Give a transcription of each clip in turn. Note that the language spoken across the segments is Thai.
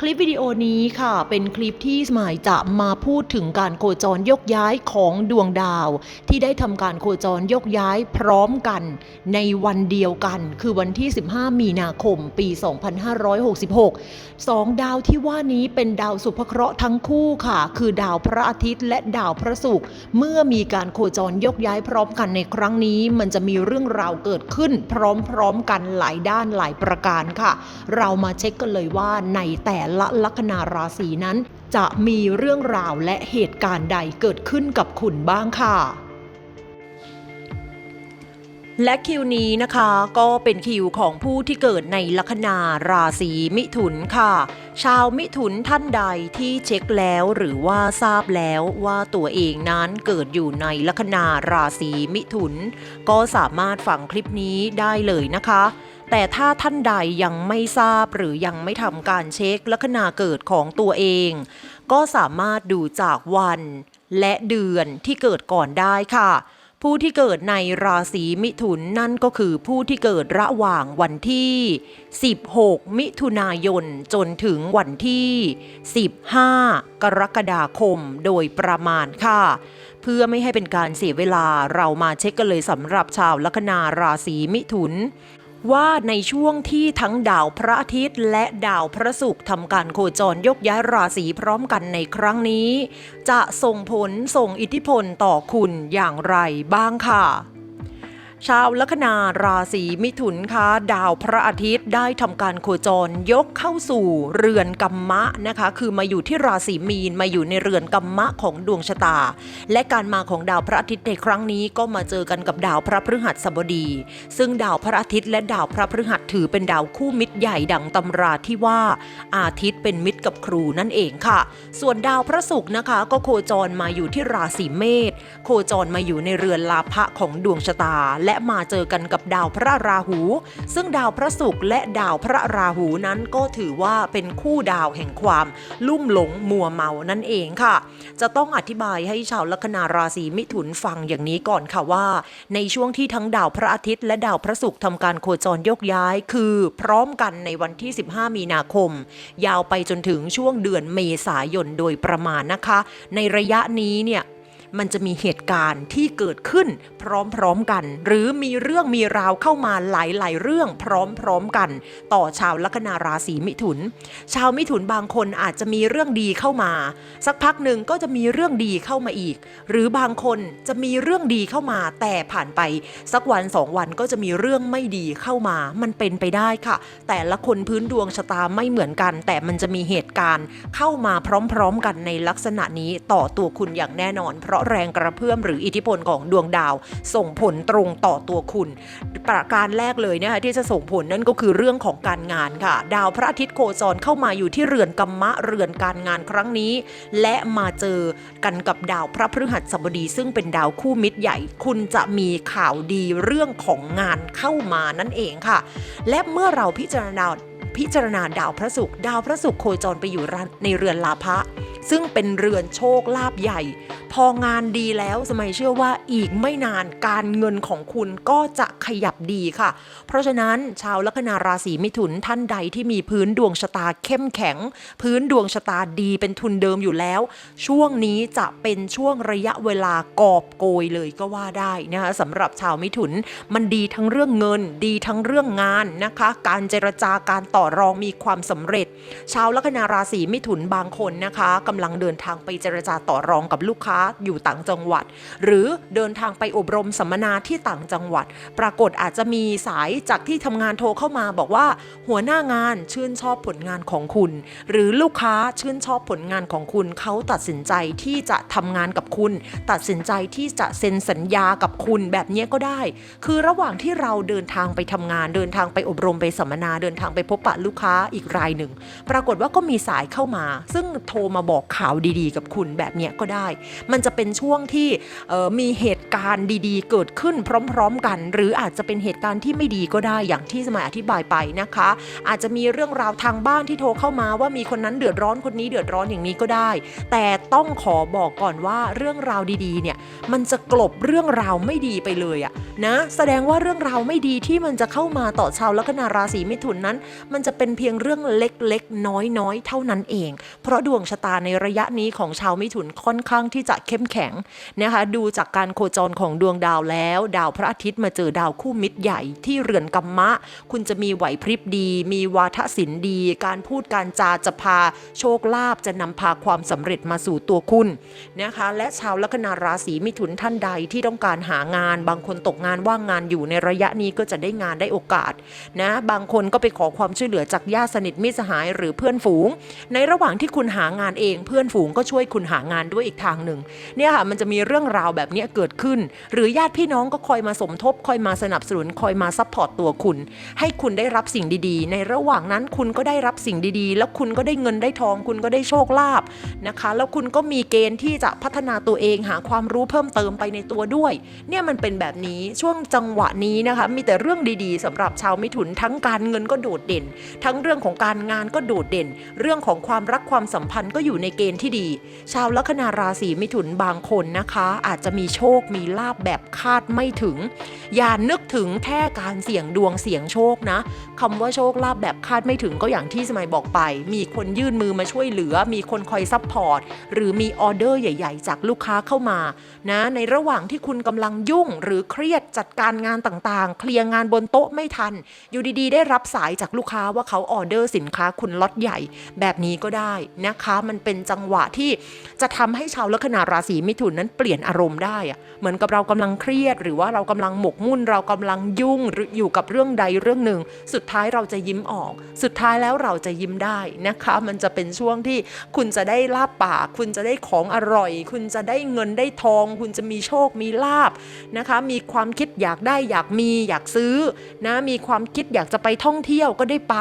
คลิปวิดีโอนี้ค่ะ เป็นคลิปที่สมัยจะมาพูดถึงการโคจรยกย้ายของดวงดาว ที่ได้ทำการโคจรยกย้ายพร้อมกัน ในวันเดียวกัน คือวันที่ 15 มีนาคม ปี 2566สองดาวที่ว่านี้เป็นดาวสุภเคราะห์ทั้งคู่ค่ะ คือดาวพระอาทิตย์ และดาวพระศุกร์เมื่อมีการโคจรยกย้ายพร้อมกันในครั้งนี้ มันจะมีเรื่องราวเกิดขึ้น พร้อมๆกันหลายด้านหลายประการค่ะ เรามาเช็คกันเลยว่าในแต่ละลัคนาราศีนั้น จะมีเรื่องราวและเหตุการณ์ใดเกิดขึ้นกับคุณบ้างค่ะ และคิวนี้นะคะก็เป็นคิวของผู้ที่เกิดในลัคนาราศีมิถุนค่ะ ชาวมิถุนท่านใดที่เช็คแล้วหรือว่าทราบแล้วว่าตัวเองนั้นเกิดอยู่ในลัคนาราศีมิถุน ก็สามารถฟังคลิปนี้ได้เลยนะคะ แต่ถ้าท่านใดยังไม่ทราบหรือยังไม่ทำการเช็คลัคนาเกิดของตัวเอง ก็สามารถดูจากวันและเดือนที่เกิดก่อนได้ค่ะ ผู้ที่เกิดในราศีมิถุนนั่นก็คือผู้ที่เกิดระหว่างวันที่ 16 มิถุนายนจนถึงวันที่ 15 กรกฎาคมโดยประมาณค่ะเพื่อไม่ให้เป็นการเสียเวลาเรามาเช็คกันเลยสำหรับชาวลัคนาราศีมิถุน ว่าในช่วงที่ทั้งดาวพระอาทิตย์ และดาวพระศุกร์ทำการโคจรยกย้ายราศีพร้อมกันในครั้งนี้ จะส่งผลส่งอิทธิพลต่อคุณอย่างไรบ้างค่ะ ชาวลัคนาราศีมิถุนคะดาวพระอาทิตย์ได้ทำการโคจรยกเข้าสู่เรือนกัมมะนะคะ คือมาอยู่ที่ราศีมีนมาอยู่ในเรือนกัมมะของดวงชะตา และการมาของดาวพระอาทิตย์ในครั้งนี้ก็มาเจอกันกับดาวพระพฤหัสบดี ซึ่งดาวพระอาทิตย์และดาวพระพฤหัสถือเป็นดาวคู่มิตรใหญ่ดังตำราที่ว่าอาทิตย์เป็นมิตรกับครูนั่นเองค่ะ ส่วนดาวพระศุกร์นะคะก็โคจรมาอยู่ที่ราศีเมษโคจรมาอยู่ในเรือนลาภะของดวงชะตาและมาเจอกันกับดาวพระราหู ซึ่งดาวพระศุกร์และดาวพระราหูนั้นก็ถือว่าเป็นคู่ดาวแห่งความลุ่มหลงมัวเมานั่นเองค่ะ จะต้องอธิบายให้ชาวลัคนาราศีมิถุนฟังอย่างนี้ก่อนค่ะว่า ในช่วงที่ทั้งดาวพระอาทิตย์และดาวพระศุกร์ทำการโคจรยกย้ายคือ พร้อมกันในวันที่ 15 มีนาคม ยาวไปจนถึงช่วงเดือนเมษายนโดยประมาณนะคะ ในระยะนี้เนี่ย มันจะมีเหตุการณ์ที่เกิดขึ้นพร้อมๆกัน หรือมีเรื่องมีราวเข้ามาหลายๆเรื่องพร้อมๆกัน ต่อชาวลัคนาราศีมิถุน ชาวมิถุนบางคนอาจจะมีเรื่องดีเข้ามา สักพักหนึ่งก็จะมีเรื่องดีเข้ามาอีก หรือบางคนจะมีเรื่องดีเข้ามา แต่ผ่านไป สักวันสองวันก็จะมีเรื่องไม่ดีเข้ามา มันเป็นไปได้ค่ะ แต่ละคนพื้นดวงชะตาไม่เหมือนกัน แต่มันจะมีเหตุการณ์เข้ามาพร้อม ๆ กันในลักษณะนี้ต่อตัวคุณอย่างแน่นอน เพราะแรงกระเพื่อมหรืออิทธิพลของดวงดาว ส่งผลตรงต่อตัวคุณ ประการแรกเลยนะคะที่จะส่งผลนั่นก็คือเรื่องของการงานค่ะ ดาวพระอาทิตย์โคจรเข้ามาอยู่ที่เรือนกัมมะเรือนการงานครั้งนี้ และมาเจอกันกับดาวพระพฤหัสบดี ซึ่งเป็นดาวคู่มิตรใหญ่ คุณจะมีข่าวดีเรื่องของงานเข้ามานั่นเองค่ะ และเมื่อเราพิจารณาพิจารณาดาวพระศุกร์ดาวพระศุกร์โคจรไปอยู่ในเรือนลาภะ ซึ่งเป็นเรือนโชคลาภใหญ่ พองานดีแล้วสมัยเชื่อว่าอีกไม่นานการเงินของคุณก็จะขยับดีค่ะ เพราะฉะนั้นชาวลัคนาราศีมิถุนท่านใดที่มีพื้นดวงชะตาเข้มแข็ง พื้นดวงชะตาดีเป็นทุนเดิมอยู่แล้ว ช่วงนี้จะเป็นช่วงระยะเวลากอบโกยเลยก็ว่าได้นะคะสำหรับชาวมิถุนมันดีทั้งเรื่องเงิน ดีทั้งเรื่องงานนะคะ การเจรจาการต่อรองมีความสำเร็จ ชาวลัคนาราศีมิถุนบางคนนะคะกำลังเดินทางไปเจรจาต่อรองกับลูกค้าอยู่ต่างจังหวัด หรือเดินทางไปอบรมสัมมนาที่ต่างจังหวัด ปรากฏอาจจะมีสายจากที่ทำงานโทรเข้ามาบอกว่าหัวหน้างานชื่นชอบผลงานของคุณ หรือลูกค้าชื่นชอบผลงานของคุณเขาตัดสินใจที่จะทำงานกับคุณ ตัดสินใจที่จะเซ็นสัญญากับคุณแบบนี้ก็ได้ คือระหว่างที่เราเดินทางไปทำงานเดินทางไปอบรมไปสัมมนาเดินทางไปพบปะลูกค้าอีกรายหนึ่ง ปรากฏว่าก็มีสายเข้ามา ซึ่งโทรมาบอกข่าวดีๆ กับคุณแบบเนี้ยก็ได้ มันจะเป็นช่วงที่มีเหตุการณ์ดีๆ เกิดขึ้นพร้อม ๆ กัน หรืออาจจะเป็นเหตุการณ์ที่ไม่ดีก็ได้อย่างที่สมัยอธิบายไปนะคะ อาจจะมีเรื่องราวทางบ้านที่โทรเข้ามาว่ามีคนนั้นเดือดร้อนคนนี้เดือดร้อนอย่างนี้ก็ได้ แต่ต้องขอบอกก่อนว่าเรื่องราวดีๆเนี่ยมันจะกลบเรื่องราวไม่ดีไปเลยอะนะ แสดงว่าเรื่องราวไม่ดีที่มันจะเข้ามาต่อชาวลัคนาราศีมิถุนนั้น มันจะเป็นเพียงเรื่องเล็กๆ น้อยๆ เท่านั้นเอง เพราะดวงชะตาในระยะนี้ของชาวมิถุนค่อนข้างที่จะเข้มแข็งนะคะดูจากการโคจรของดวงดาวแล้ว ดาวพระอาทิตย์มาเจอดาวคู่มิตรใหญ่ที่เรือนกัมมะ คุณจะมีไหวพริบดี มีวาทศิลป์ดี การพูดการจาจะพา โชคลาภจะนำพาความสำเร็จมาสู่ตัวคุณนะคะและชาวลัคนาราศีมิถุนท่านใดที่ต้องการหางานบางคนตกงานว่างงานอยู่ในระยะนี้ก็จะได้งานได้โอกาสนะบางคนก็ไปขอความช่วยเหลือจากญาติสนิทมิตรสหายหรือเพื่อนฝูง ในระหว่างที่คุณหางานเอง เพื่อนฝูงก็ช่วยคุณหางานด้วยอีกทางหนึ่งเนี่ยค่ะมันจะมีเรื่องราวแบบนี้เกิดขึ้น หรือญาติพี่น้องก็คอยมาสมทบ คอยมาสนับสนุนคอยมาซัพพอร์ตตัวคุณ ให้คุณได้รับสิ่งดีๆ ในระหว่างนั้นคุณก็ได้รับสิ่งดีๆ แล้วคุณก็ได้เงินได้ทอง คุณก็ได้โชคลาภนะคะ แล้วคุณก็มีเกณฑ์ที่จะพัฒนาตัวเองหาความรู้เพิ่มเติมไปในตัวด้วย เนี่ยมันเป็นแบบนี้ช่วงจังหวะนี้นะคะมีแต่เรื่องดีๆสำหรับชาวมิถุนทั้งการเงินก็โดดเด่น ทั้งเรื่องของการงานก็โดดเด่น เรื่องของความรักความสัมพันธ์ก็อยู่ในเกณฑ์ที่ดี ชาวลัคนาราศีมิถุนบางคนนะคะ อาจจะมีโชคมีลาบแบบคาดไม่ถึง อย่านึกถึงแค่การเสี่ยงดวงเสี่ยงโชคนะคำว่าโชคลาภแบบคาดไม่ถึงก็อย่างที่สมัยบอกไป มีคนยื่นมือมาช่วยเหลือ มีคนคอยซัพพอร์ตหรือมีออเดอร์ใหญ่ ๆ จากลูกค้าเข้ามานะในระหว่างที่คุณกำลังยุ่งหรือเครียดจัดการงานต่างๆ เคลียร์งานบนโต๊ะไม่ทัน อยู่ดีๆ ได้รับสายจากลูกค้าว่าเขาออเดอร์สินค้าคุณล็อตใหญ่ แบบนี้ก็ได้นะคะ มันเป็นจังหวะที่จะทำให้ชาวลัคนาราศีมิถุนนั้นเปลี่ยนอารมณ์ได้อะเหมือนกับเรากำลังเครียด หรือว่าเรากำลังหมกมุ่น เรากำลังยุ่งหรืออยู่กับเรื่องใดเรื่องหนึ่ง สุดท้ายเราจะยิ้มออก สุดท้ายแล้วเราจะยิ้มได้นะคะ มันจะเป็นช่วงที่คุณจะได้ลาบปาก คุณจะได้ของอร่อย คุณจะได้เงินได้ทอง คุณจะมีโชคมีลาบนะคะ มีความคิดอยากได้อยากมีอยากซื้อนะมีความคิดอยากจะไปท่องเที่ยวก็ได้ไป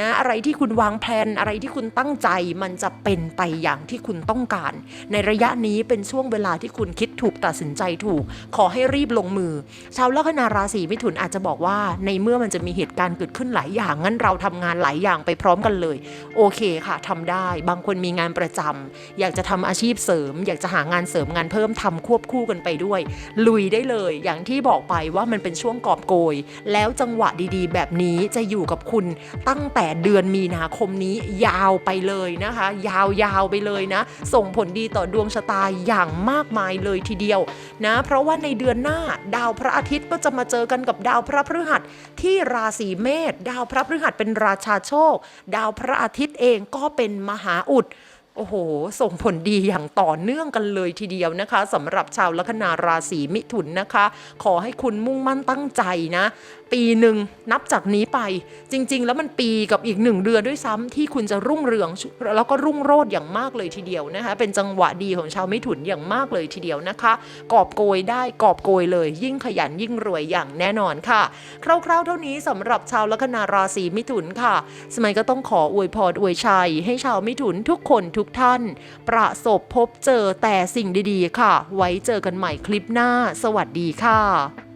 นะอะไรที่คุณวางแผนอะไรที่คุณตั้งใจมันจะเป็นไปอย่างที่คุณต้องการ ในระยะนี้เป็นช่วงเวลาที่คุณคิดถูกตัดสินใจถูก ขอให้รีบลงมือ ชาวลัคนาราศีมิถุนอาจจะบอกว่า ในเมื่อมันจะมีเหตุการณ์เกิดขึ้นหลายอย่างงั้นเราทำงานหลายอย่างไปพร้อมกันเลย โอเคค่ะทำได้บางคนมีงานประจำอยากจะทำอาชีพเสริม อยากจะหางานเสริมงานเพิ่มทำควบคู่กันไปด้วย ลุยได้เลย อย่างที่บอกไปว่ามันเป็นช่วงกอบโกย แล้วจังหวะดีๆ แบบนี้จะอยู่กับคุณตั้งแต่เดือนมีนาคมนี้ยาวไปเลยนะคะ ยาวๆไปเลยนะ ส่งผลดีต่อดวงชะตาอย่างมากมายเลยทีเดียวนะเพราะว่าในเดือนหน้าดาวพระอาทิตย์ก็จะมาเจอกันกับดาวพระพฤหัสที่ราศีเมษดาวพระพฤหัสเป็นราชาโชค ดาวพระอาทิตย์เองก็เป็นมหาอุด โอ้โห ส่งผลดีอย่างต่อเนื่องกันเลยทีเดียวนะคะสำหรับชาวลัคนาราศีมิถุนนะคะ ขอให้คุณมุ่งมั่นตั้งใจนะ ปีหนึ่งนับจากนี้ไป จริง ๆ แล้วมันปีกับอีกหนึ่งเดือนด้วยซ้ำที่คุณจะรุ่งเรือง แล้วก็รุ่งโรจน์อย่างมากเลยทีเดียวนะคะเป็นจังหวะดีของชาวมิถุนอย่างมากเลยทีเดียวนะคะ กอบโกยได้กอบโกยเลย ยิ่งขยันยิ่งรวยอย่างแน่นอนค่ะ คร่าวๆ เท่านี้สำหรับชาวลัคนาราศีมิถุนค่ะ สมัยก็ต้องขออวยพรอวยชัย ให้ชาวมิถุนทุกคนทุกท่าน ประสบพบเจอแต่สิ่งดีๆ ค่ะ ไว้เจอกันใหม่คลิปหน้า สวัสดีค่ะ